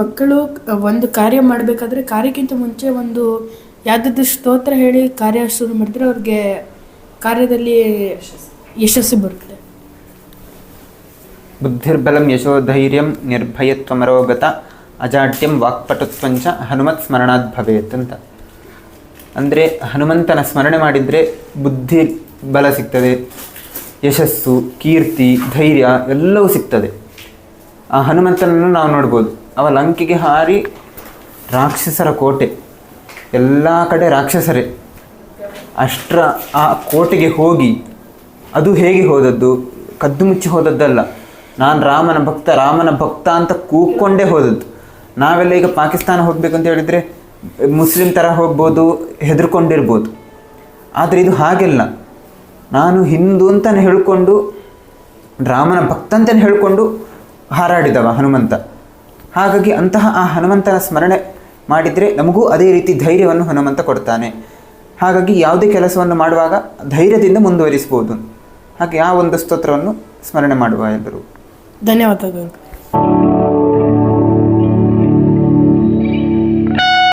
ಮಕ್ಕಳು ಒಂದು ಕಾರ್ಯ ಮಾಡಬೇಕಾದ್ರೆ ಕಾರ್ಯಕ್ಕಿಂತ ಮುಂಚೆ ಒಂದು ಯಾವುದಾದ್ರು ಸ್ತೋತ್ರ ಹೇಳಿ ಕಾರ್ಯ ಶುರು ಮಾಡಿದ್ರೆ ಅವ್ರಿಗೆ ಕಾರ್ಯದಲ್ಲಿ ಯಶಸ್ಸು ಬರುತ್ತೆ. ಬುದ್ಧಿರ್ಬಲಂ ಯಶೋಧೈರ್ಯಂ ನಿರ್ಭಯತ್ವಮರೋಗತ ಅಜಾಡ್ಯಂ ವಾಕ್ಪಟುತ್ವಂಚ ಹನುಮತ್ ಸ್ಮರಣಾತ್ ಭವೇತ್ ಅಂತ. ಅಂದರೆ ಹನುಮಂತನ ಸ್ಮರಣೆ ಮಾಡಿದರೆ ಬುದ್ಧಿ ಬಲ ಸಿಗ್ತದೆ, ಯಶಸ್ಸು, ಕೀರ್ತಿ, ಧೈರ್ಯ ಎಲ್ಲವೂ ಸಿಗ್ತದೆ. ಆ ಹನುಮಂತನನ್ನು ನಾವು ನೋಡ್ಬೋದು. ಅವ ಲಂಕೆಗೆ ಹಾರಿ ರಾಕ್ಷಸರ ಕೋಟೆ. ಎಲ್ಲ ಕಡೆ ರಾಕ್ಷಸರೇ. ಅಷ್ಟರ ಆ ಕೋಟೆಗೆ ಹೋಗಿ, ಅದು ಹೇಗೆ ಹೋದದ್ದು? ಕದ್ದು ಮುಚ್ಚಿ ಹೋದದ್ದಲ್ಲ. ನಾನು ರಾಮನ ಭಕ್ತ ರಾಮನ ಭಕ್ತ ಅಂತ ಕೂಗ್ಕೊಂಡೇ ಹೋದದ್ದು. ನಾವೆಲ್ಲ ಈಗ ಪಾಕಿಸ್ತಾನ ಹೋಗಬೇಕು ಅಂತ ಹೇಳಿದರೆ ಮುಸ್ಲಿಂ ಥರ ಹೋಗ್ಬೋದು, ಹೆದರ್ಕೊಂಡಿರ್ಬೋದು. ಆದರೆ ಇದು ಹಾಗೆಲ್ಲ. ನಾನು ಹಿಂದೂ ಅಂತಲೇ ಹೇಳಿಕೊಂಡು, ರಾಮನ ಭಕ್ತ ಅಂತಲೇ ಹೇಳಿಕೊಂಡು ಹಾರಾಡಿದವ ಹನುಮಂತ. ಹಾಗಾಗಿ ಅಂತಹ ಆ ಹನುಮಂತನ ಸ್ಮರಣೆ ಮಾಡಿದರೆ ನಮಗೂ ಅದೇ ರೀತಿ ಧೈರ್ಯವನ್ನು ಹನುಮಂತ ಕೊಡ್ತಾನೆ. ಹಾಗಾಗಿ ಯಾವುದೇ ಕೆಲಸವನ್ನು ಮಾಡುವಾಗ ಧೈರ್ಯದಿಂದ ಮುಂದುವರಿಸ್ಬೋದು ಹಾಗೆ ಆ ಒಂದು ಸ್ತೋತ್ರವನ್ನು ಸ್ಮರಣೆ ಮಾಡುವ ಎಲ್ಲರೂ ಧನ್ಯವಾದಗಳು.